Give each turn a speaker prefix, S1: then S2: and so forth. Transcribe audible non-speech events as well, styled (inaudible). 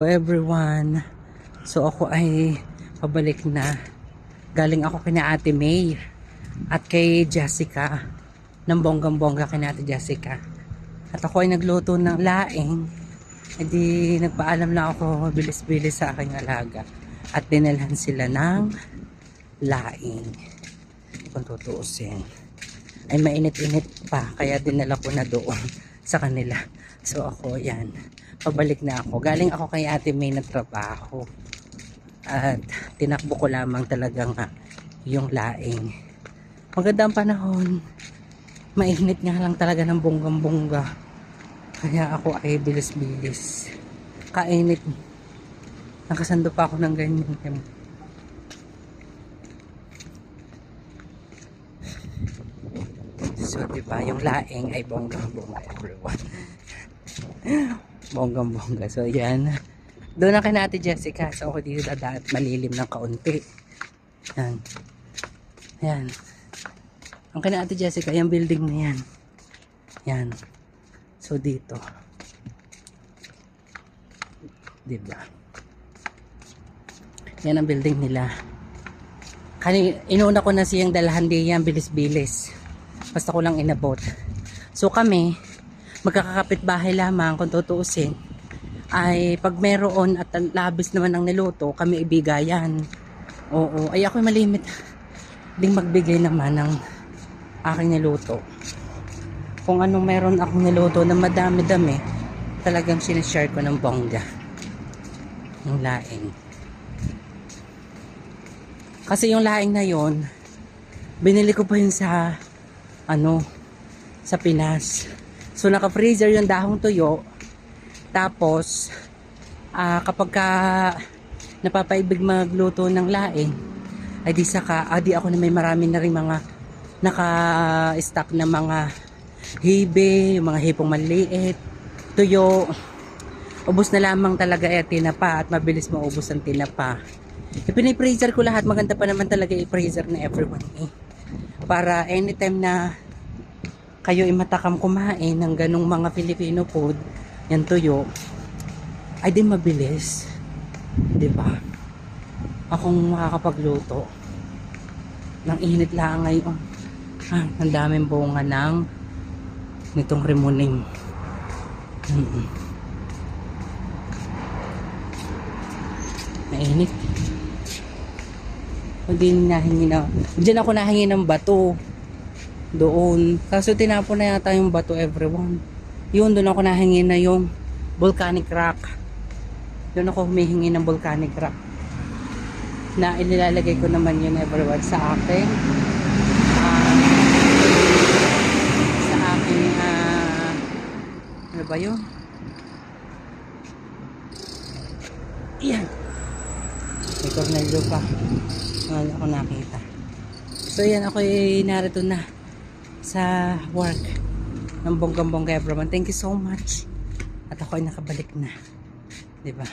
S1: Everyone. So ako ay pabalik na. Galing ako kina Ate May at kay Jessica. Ng bonggang-bongga kina Ate Jessica. At ako ay nagluto ng laing. E di nagpaalam na ako bilis-bilis sa aking alaga. At dinalhan sila ng laing. Kung tutuusin. Ay mainit-init pa. Kaya dinala ko na doon sa kanila. So ako yan pabalik na ako. Galing ako kay Ate May ng trabaho. At tinakbo ko lamang talaga nga yung laing. Maganda ang panahon. Mainit nga lang talaga ng bonggang-bongga. Kaya ako ay bilis-bilis. Kainit. Nakasando pa ako ng ganyan. So, di ba, yung laing ay bonggang-bongga (laughs) everyone. bonggang bongga so yan. Doon na kay Ate Jessica. So ako dito dadaan at malilim ng kaunti. Yan. Yan. Ang kay Ate Jessica yung building na yan. Yan. So dito. Diba yan ang building nila. Kani, inuna ko na siyang dalahan din yan bilis-bilis basta ko lang inabot. So kami magkakakapit bahay lamang kung tutuusin ay pag meron at labis naman ang niluto kami ibigayan oo ay ako malimit ding magbigay naman ng aking niluto. Kung anong meron akong niluto na madami-dami talagang sinishare ko ng bongga yung laing. Kasi yung laing na yon binili ko pa yun sa ano sa Pinas So naka-freezer yung dahong tuyo. Tapos ah kapag ka napapaibig magluto ng laing, ay di saka, ah, ako na may marami na rin mga naka-stock na mga hibe, yung mga hipong maliit, tuyo. Ubus na lamang talaga eh, tinapa at mabilis maubos ang tinapa. Ipinay-freezer ko lahat. Maganda pa naman talaga i-freezer na everyone eh. Para anytime na kayo ay matakam kumain ng ganong mga Filipino food, yan tuyo, ay di mabilis. Ba? Akong makakapagluto. Nang init lang ngayon. Ah, ang daming bunga ng nitong remuning. Mm-mm. Mainit. Hindi nahingi na. Diyan ako nahingi ng bato doon. Kaso tinapon na yata yung bato everyone. Yun, doon ako nahingi na yung volcanic rock. Doon ako humihingi ng volcanic rock. Na inilalagay ko naman yun everyone sa akin. ah, sa aking ah, ano ba yun? Yan. May cornelio pa. Wala ako nakita. So yan, ako ay narito na sa work ng bonggang-bongga everyone. Thank you so much. At ako ay nakabalik na. ba?